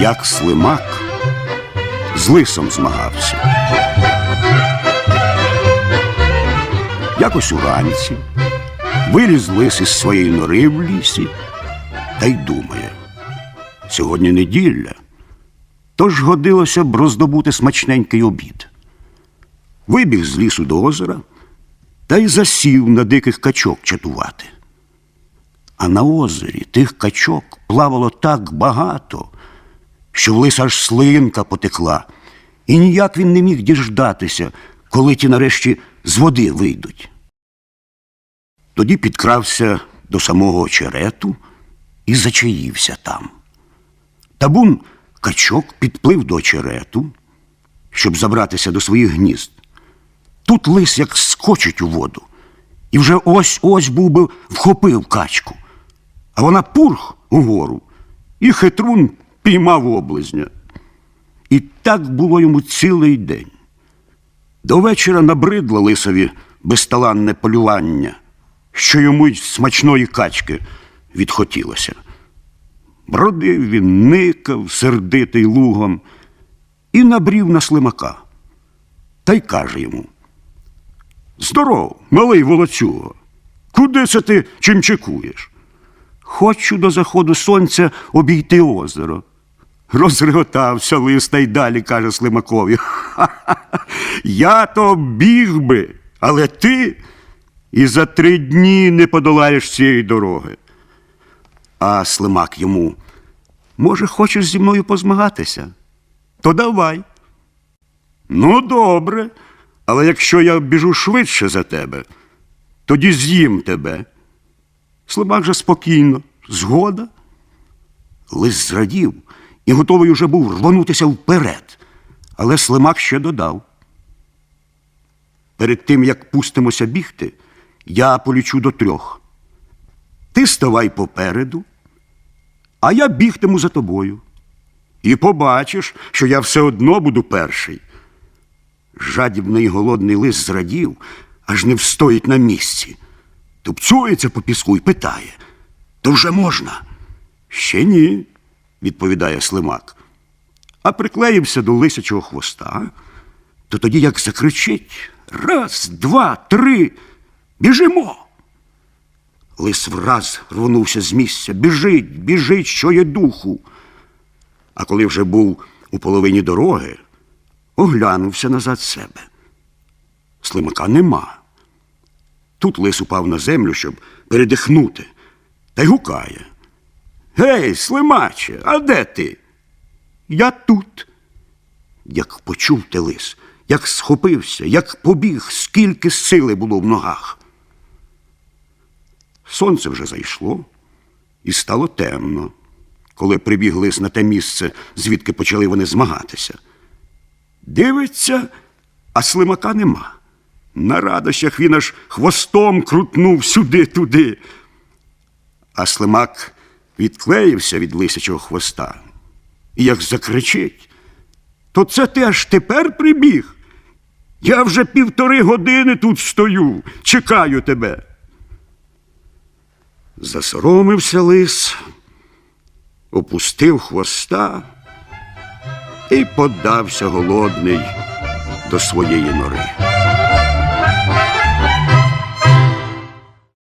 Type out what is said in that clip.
як слимак з лисом змагався. Якось уранці виліз лис із своєї нори в лісі та й думає. Сьогодні неділя, тож годилося б роздобути смачненький обід. Вибіг з лісу до озера та й засів на диких качок чатувати. А на озері тих качок плавало так багато, що в лис аж слинка потекла, і ніяк він не міг діждатися, коли ті нарешті з води вийдуть. Тоді підкрався до самого очерету і зачаївся там. Табун качок підплив до очерету, щоб забратися до своїх гнізд. Тут лис як скочить у воду, і вже ось ось був би вхопив качку. А вона пурх угору, і хитрун піймав облизня. І так було йому цілий день. До вечора набридло лисові безталанне полювання, що йому й смачної качки відхотілося. Бродив він, никав, сердитий лугом, і набрів на слимака. Та й каже йому: Здоров, малий волоцюго, куди це ти чимчикуєш? Хочу до заходу сонця обійти озеро. Розреготався лис та й далі, каже Слимакові. «Ха-ха-ха, Я то біг би, але ти і за три дні не подолаєш цієї дороги. А Слимак йому, може, хочеш зі мною позмагатися? То давай. Ну, добре, але якщо я біжу швидше за тебе, тоді з'їм тебе. Слимак же спокійно, згода. Лис зрадів і готовий уже був рвонутися вперед, але Слимак ще додав. Перед тим, як пустимося бігти, я полічу до трьох. Ти ставай попереду, а я бігтиму за тобою. І побачиш, що я все одно буду перший. Жадібний голодний лис зрадів, аж не встоїть на місці. Тупцюється по піску і питає то вже можна? Ще ні, відповідає Слимак. А приклеївся до лисячого хвоста, то тоді як закричить раз, два, три, біжимо. Лис враз рвонувся з місця. Біжить, біжить, що є духу. А коли вже був у половині дороги, оглянувся назад себе. Слимака нема. Тут лис упав на землю, щоб передихнути, та й гукає. Гей, слимаче, а де ти? Я тут. Як почув те лис, як схопився, як побіг, скільки сили було в ногах. Сонце вже зайшло і стало темно, коли прибіг лис на те місце, звідки почали вони змагатися. Дивиться, а слимака нема. На радощах він аж хвостом крутнув сюди-туди. А слимак відклеївся від лисячого хвоста. І як закричить, то це ти аж тепер прибіг. Я вже півтори години тут стою, чекаю тебе. Засоромився лис, опустив хвоста і подався голодний до своєї нори.